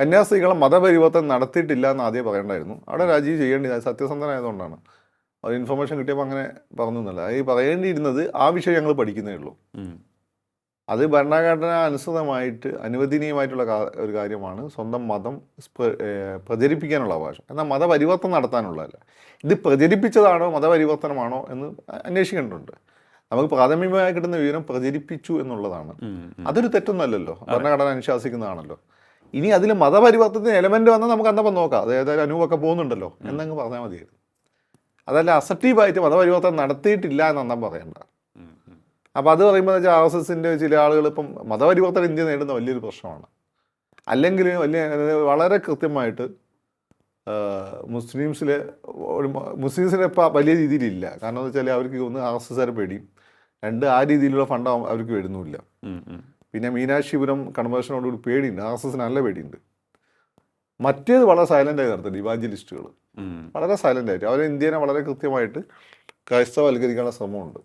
കന്യാസ്ത്രീകളെ മതപരിവർത്തനം നടത്തിയിട്ടില്ല എന്ന് ആദ്യം പറയണ്ടായിരുന്നു. അവിടെ രാജീവ് ചെയ്യേണ്ടി സത്യസന്ധനായതുകൊണ്ടാണ്. അത് ഇൻഫർമേഷൻ കിട്ടിയപ്പോൾ അങ്ങനെ പറഞ്ഞു എന്നല്ല. ഈ പറയേണ്ടിയിരുന്നത് ആ വിഷയം ഞങ്ങൾ പഠിക്കുന്നേ ഉള്ളൂ. അത് ഭരണഘടന അനുസൃതമായിട്ട് അനുവദനീയമായിട്ടുള്ള ഒരു കാര്യമാണ് സ്വന്തം മതം പ്രചരിപ്പിക്കാനുള്ള അവകാശം. എന്നാൽ മതപരിവർത്തനം നടത്താനുള്ളതല്ല. ഇത് പ്രചരിപ്പിച്ചതാണോ മതപരിവർത്തനമാണോ എന്ന് അന്വേഷിക്കേണ്ടതുണ്ട്. നമുക്ക് പ്രാഥമികമായി കിട്ടുന്ന വിവരം പ്രചരിപ്പിച്ചു എന്നുള്ളതാണ്. അതൊരു തെറ്റൊന്നല്ലല്ലോ. ഭരണഘടന അനുശാസിക്കുന്നതാണല്ലോ. ഇനി അതിൽ മതപരിവർത്തനത്തിന് എലമെന്റ് വന്നാൽ നമുക്ക് അന്നപ്പം നോക്കാം. അത് ഏതായാലും അനൂപൊക്കെ പോകുന്നുണ്ടല്ലോ. എന്നങ്ങ് പറഞ്ഞാൽ മതിയായിരുന്നു. അതല്ല അസക്റ്റീവായിട്ട് മതപരിവർത്തനം നടത്തിയിട്ടില്ല എന്ന് അന്നം പറയണ്ട. അപ്പോൾ അത് പറയുമ്പോൾ വെച്ചാൽ ആർ എസ് എസിന്റെ ചില ആളുകൾ ഇപ്പം മതപരിവർത്തനം ഇന്ത്യ നേടുന്ന വലിയൊരു പ്രശ്നമാണ്. അല്ലെങ്കിൽ വലിയ വളരെ കൃത്യമായിട്ട് മുസ്ലിംസിൽ മുസ്ലിംസിലെ ഒരു മുസ്ലിംസിനെ ഇപ്പം വലിയ രീതിയിലില്ല. കാരണം എന്ന് വെച്ചാൽ അവർക്ക് ഒന്ന് ആർ എസ് എസ്സുകാരെ പേടിയും. രണ്ട് ആ രീതിയിലുള്ള ഫണ്ട് അവർക്ക് വരുന്നുമില്ല. പിന്നെ മീനാക്ഷിപുരം കൺവേർഷനോടുകൂടി പേടിയുണ്ട്. ആർ എസ് എസിന് നല്ല പേടിയുണ്ട്. മറ്റേത് വളരെ സൈലന്റ് ആയി നടത്തുന്നുണ്ട് ഇവാഞ്ചലിസ്റ്റുകൾ. വളരെ സൈലന്റ് ആയിട്ട്. അവർ ഇന്ത്യനെ വളരെ കൃത്യമായിട്ട് ക്രൈസ്തവൽക്കരിക്കാനുള്ള ശ്രമമുണ്ട്.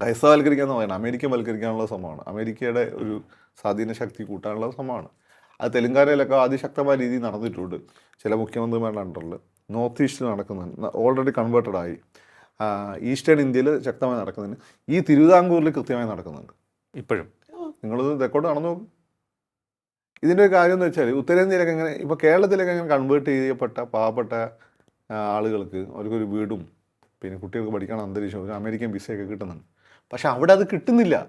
ക്രൈസ്തവൽക്കരിക്കാന്ന് പറയുന്നത് അമേരിക്കൻ വൽക്കരിക്കാനുള്ള ശ്രമമാണ്. അമേരിക്കയുടെ ഒരു സ്വാധീന ശക്തി കൂട്ടാനുള്ള ശ്രമമാണ്. അത് തെലങ്കാനയിലൊക്കെ അതിശക്തമായ രീതിയിൽ നടന്നിട്ടുണ്ട്. ചില മുഖ്യമന്ത്രിമാരുടെ അണ്ടറിൽ. നോർത്ത് ഈസ്റ്റിൽ നടക്കുന്നുണ്ട്. ഓൾറെഡി കൺവേർട്ടഡ് ആയി. ഈസ്റ്റേൺ ഇന്ത്യയിൽ ശക്തമായി നടക്കുന്നുണ്ട്. ഈ തിരുവിതാംകൂറിൽ കൃത്യമായി നടക്കുന്നുണ്ട്. ഇപ്പോഴും. നിങ്ങൾ റെക്കോർഡ് നടന്നു നോക്കും. ഇതിന്റെ ഒരു കാര്യം എന്ന് വെച്ചാൽ ഉത്തരേന്ത്യയിലൊക്കെ എങ്ങനെ ഇപ്പോൾ കേരളത്തിലൊക്കെ എങ്ങനെ കൺവേർട്ട് ചെയ്യപ്പെട്ട പാവപ്പെട്ട ആളുകൾക്ക് അവർക്കൊരു വീടും പിന്നെ കുട്ടികൾക്ക് പഠിക്കാൻ അന്തരീക്ഷം ഒരു അമേരിക്കൻ വിസയൊക്കെ കിട്ടുന്നുണ്ട്. പക്ഷെ അവിടെ അത് കിട്ടുന്നില്ല.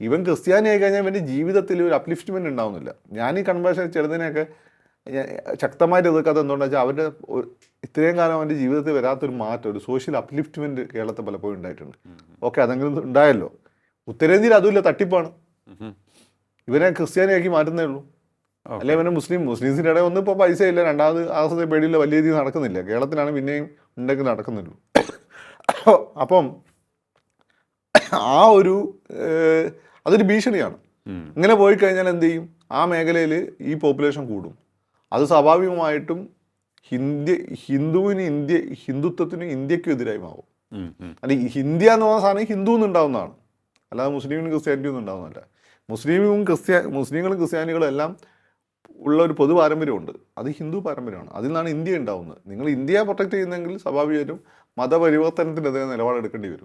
ഇവൻ ക്രിസ്ത്യാനി ആയി കഴിഞ്ഞാൽ ഇവന്റെ ജീവിതത്തിൽ ഒരു അപ്ലിഫ്റ്റ്മെന്റ് ഉണ്ടാവുന്നില്ല. ഞാൻ ഈ കൺവേർഷൻ ചെറുതിനെയൊക്കെ ഞാൻ ശക്തമായിട്ട് എതിർക്കാത്ത എന്തുകൊണ്ടെന്ന് വെച്ചാൽ അവരുടെ ഒരു- ഇത്രയും കാലം അവന്റെ ജീവിതത്തിൽ വരാത്തൊരു മാറ്റം ഒരു സോഷ്യൽ അപ്ലിഫ്റ്റ്മെന്റ് കേരളത്തിൽ പലപ്പോഴും ഉണ്ടായിട്ടുണ്ട്. ഓക്കെ അതെങ്കിലും ഉണ്ടായല്ലോ. ഉത്തരേന്ത്യയിൽ അതുമില്ല തട്ടിപ്പാണ്. ഇവനെ ക്രിസ്ത്യാനിയാക്കി മാറ്റുന്നേ ഉള്ളൂ. അല്ലെ ഇവനെ മുസ്ലിം മുസ്ലിംസിന്റെ ഇടയിൽ ഒന്നും ഇപ്പോൾ പൈസ ഇല്ല. രണ്ടാമത് ആസത്തെ പേടിയില്ല വലിയ രീതിയിൽ നടക്കുന്നില്ല. കേരളത്തിലാണ് പിന്നെയും ഉണ്ടെങ്കിൽ നടക്കുന്നുള്ളൂ. അപ്പം ആ ഒരു അതൊരു ഭീഷണിയാണ്. ഇങ്ങനെ പോയി കഴിഞ്ഞാൽ എന്ത് ചെയ്യും? ആ മേഖലയിൽ ഈ പോപ്പുലേഷൻ കൂടും. അത് സ്വാഭാവികമായിട്ടും ഹിന്ദി ഹിന്ദുവിന് ഇന്ത്യ ഹിന്ദുത്വത്തിന് ഇന്ത്യക്കും എതിരായി മാറും. ഉം, ഉം. അല്ല ഈ ഹിന്ദി എന്ന് പറഞ്ഞ സാധനം ഹിന്ദു എന്നുണ്ടാവുന്നതാണ് അല്ലാതെ മുസ്ലിമിനും ക്രിസ്ത്യാനിറ്റി ഒന്നും ഉണ്ടാവുന്നതല്ല. മുസ്ലിമും ക്രിസ്ത്യ മുസ്ലിങ്ങളും ക്രിസ്ത്യാനികളും എല്ലാം ഉള്ള ഒരു പൊതു പാരമ്പര്യമുണ്ട്. അത് ഹിന്ദു പാരമ്പര്യമാണ്. അതിൽ നിന്നാണ് ഇന്ത്യ ഉണ്ടാവുന്നത്. നിങ്ങൾ ഇന്ത്യയെ പ്രൊട്ടക്ട് ചെയ്യുന്നെങ്കിൽ സ്വാഭാവികമായിട്ടും മതപരിവർത്തനത്തിനെതിരെ നിലപാടെടുക്കേണ്ടി വരും.